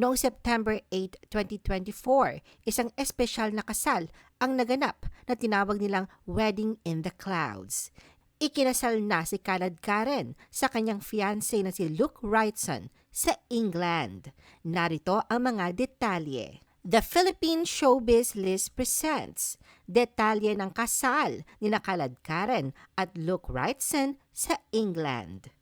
Noong September 8, 2024, isang espesyal na kasal ang naganap na tinawag nilang Wedding in the Clouds. Ikinasal na si Khaled Karen sa kanyang fiancé na si Luke Wrightson sa England. Narito ang mga detalye. The Philippine Showbiz List presents detalye ng kasal ni Khaled Karen at Luke Wrightson sa England.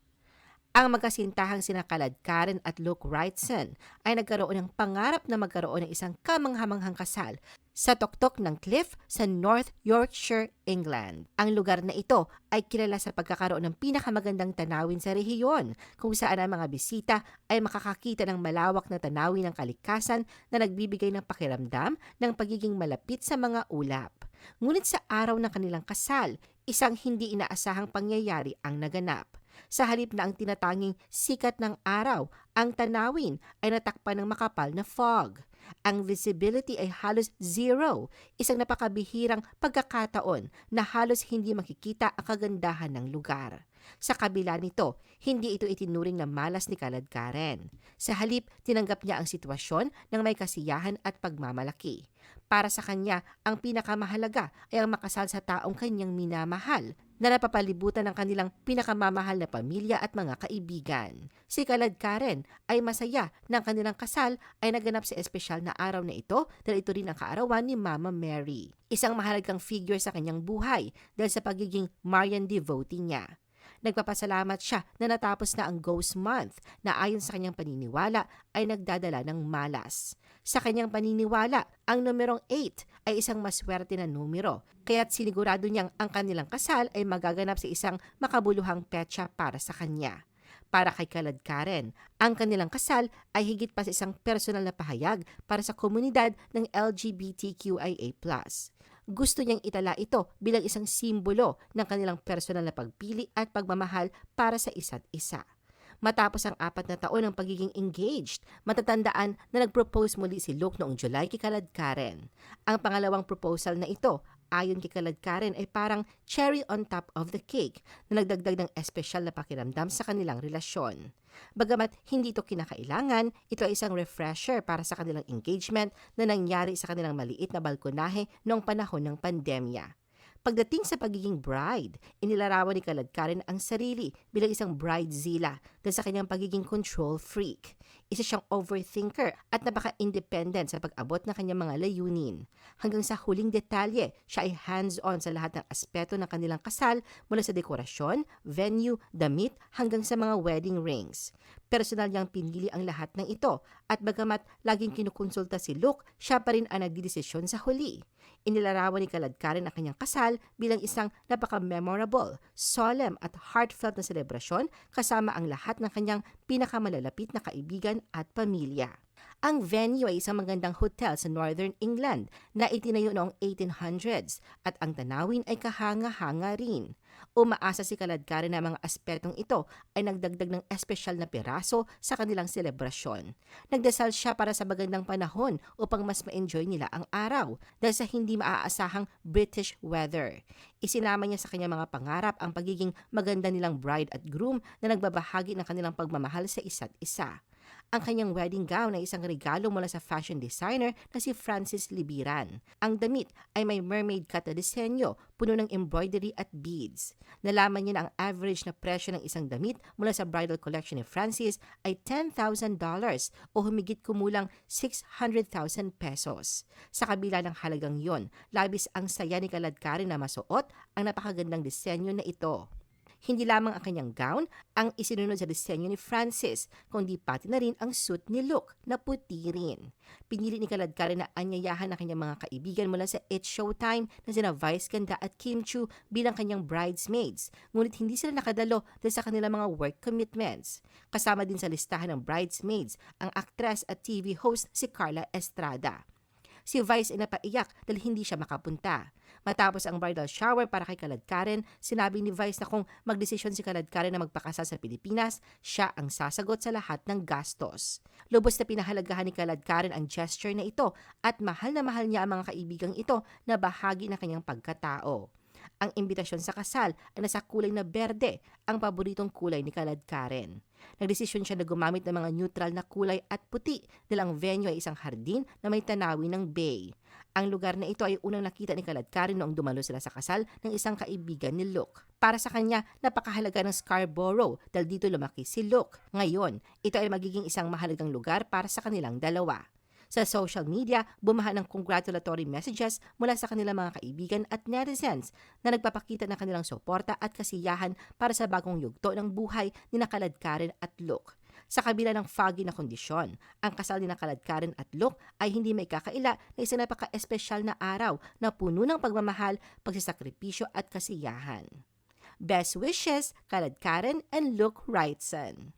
Ang magkasintahang sina Khaled Karen at Luke Wrightson ay nagkaroon ng pangarap na magkaroon ng isang kamanghamanghang kasal sa tuktok ng cliff sa North Yorkshire, England. Ang lugar na ito ay kilala sa pagkakaroon ng pinakamagandang tanawin sa rehiyon kung saan ang mga bisita ay makakakita ng malawak na tanawin ng kalikasan na nagbibigay ng pakiramdam ng pagiging malapit sa mga ulap. Ngunit sa araw ng kanilang kasal, isang hindi inaasahang pangyayari ang naganap. Sa halip na ang tinatanging sikat ng araw, ang tanawin ay natakpan ng makapal na fog. Ang visibility ay halos zero, isang napakabihirang pagkakataon na halos hindi makikita ang kagandahan ng lugar. Sa kabila nito, hindi ito itinuring na malas ni Kalad Karen. Sa halip, tinanggap niya ang sitwasyon ng may kasiyahan at pagmamalaki. Para sa kanya, ang pinakamahalaga ay ang makasal sa taong kanyang minamahal na napapalibutan ng kanilang pinakamamahal na pamilya at mga kaibigan. Si Kalad Karen ay masaya ng kanilang kasal ay naganap sa espesyal na araw na ito dahil ito rin ang kaarawan ni Mama Mary. Isang mahalagang figure sa kanyang buhay dahil sa pagiging Marian devotee niya. Nagpapasalamat siya na natapos na ang Ghost Month na ayon sa kanyang paniniwala ay nagdadala ng malas. Sa kanyang paniniwala, ang numerong 8 ay isang maswerte na numero, kaya't sinigurado niyang ang kanilang kasal ay magaganap sa isang makabuluhang petsa para sa kanya. Para kay Kalad Karen, ang kanilang kasal ay higit pa sa isang personal na pahayag para sa komunidad ng LGBTQIA+. Gusto niyang itala ito bilang isang simbolo ng kanilang personal na pagpili at pagmamahal para sa isa't isa. Matapos ang apat na taon ng pagiging engaged, matatandaan na nag-propose muli si Luke noong July kay Kalad Karen. Ang pangalawang proposal na ito ayon kay Kalad Karen ay parang cherry on top of the cake na nagdagdag ng espesyal na pakiramdam sa kanilang relasyon. Bagamat hindi ito kinakailangan, ito ay isang refresher para sa kanilang engagement na nangyari sa kanilang maliit na balkonahe noong panahon ng pandemya. Pagdating sa pagiging bride, inilarawan ni Kalad Karen ang sarili bilang isang bridezilla dahil sa kanyang pagiging control freak. Isa siyang overthinker at napaka-independent sa pag-abot ng kanyang mga layunin. Hanggang sa huling detalye, siya ay hands-on sa lahat ng aspeto ng kanilang kasal mula sa dekorasyon, venue, damit hanggang sa mga wedding rings. Personal niyang pinili ang lahat ng ito at bagamat laging kinukonsulta si Luke, siya pa rin ang nagdidesisyon sa huli. Inilarawan ni Kalad Karen ang kanyang kasal bilang isang napaka-memorable, solemn at heartfelt na selebrasyon kasama ang lahat ng kanyang pinakamalalapit na kaibigan at pamilya. Ang venue ay isang magandang hotel sa Northern England na itinayo noong 1800s at ang tanawin ay kahanga-hanga rin. Umaasa si Kaladkari na mga aspetong ito ay nagdagdag ng espesyal na piraso sa kanilang selebrasyon. Nagdasal siya para sa magandang panahon upang mas ma-enjoy nila ang araw dahil sa hindi maaasahang British weather. Isinama niya sa kanyang mga pangarap ang pagiging maganda nilang bride at groom na nagbabahagi ng kanilang pagmamahal sa isa't isa. Ang kanyang wedding gown ay isang regalo mula sa fashion designer na si Francis Libiran. Ang damit ay may mermaid cut na disenyo, puno ng embroidery at beads. Nalaman niya na ang average na presyo ng isang damit mula sa bridal collection ni Francis ay $10,000 o humigit kumulang 600,000 pesos. Sa kabila ng halagang yon, labis ang saya ni Kaladkari na masuot ang napakagandang disenyo na ito. Hindi lamang ang kanyang gown ang isinunod sa disenyo ni Francis, kundi pati na rin ang suit ni Luke na puti rin. Pinili ni Kaladkari na anyayahan ang kanyang mga kaibigan mula sa It's Showtime na sina Vice Ganda at Kim Chu bilang kanyang bridesmaids, ngunit hindi sila nakadalo dahil sa kanilang mga work commitments. Kasama din sa listahan ng bridesmaids ang actress at TV host si Carla Estrada. Si Vice ay napaiyak dahil hindi siya makapunta. Matapos ang bridal shower para kay Kalad Karen, sinabi ni Vice na kung magdesisyon si Kalad Karen na magpakasal sa Pilipinas, siya ang sasagot sa lahat ng gastos. Lubos na pinahalagahan ni Kalad Karen ang gesture na ito at mahal na mahal niya ang mga kaibigang ito na bahagi ng kanyang pagkatao. Ang imbitasyon sa kasal ay nasa kulay na berde, ang paboritong kulay ni Kalad Karen. Nagdesisyon siya na gumamit ng mga neutral na kulay at puti dahil ang venue ay isang hardin na may tanawin ng bay. Ang lugar na ito ay unang nakita ni Kalad Karen noong dumalo sila sa kasal ng isang kaibigan ni Luke. Para sa kanya, napakahalaga ng Scarborough dahil dito lumaki si Luke. Ngayon, ito ay magiging isang mahalagang lugar para sa kanilang dalawa. Sa social media, bumaha ng congratulatory messages mula sa kanilang mga kaibigan at netizens na nagpapakita ng kanilang suporta at kasiyahan para sa bagong yugto ng buhay ni Nakalad Karen at Luke. Sa kabila ng foggy na kondisyon, ang kasal ni Nakalad Karen at Luke ay hindi may kakaila na isang napaka-espesyal na araw na puno ng pagmamahal, pagsisakripisyo at kasiyahan. Best wishes, Kalad Karen and Luke Wrightson.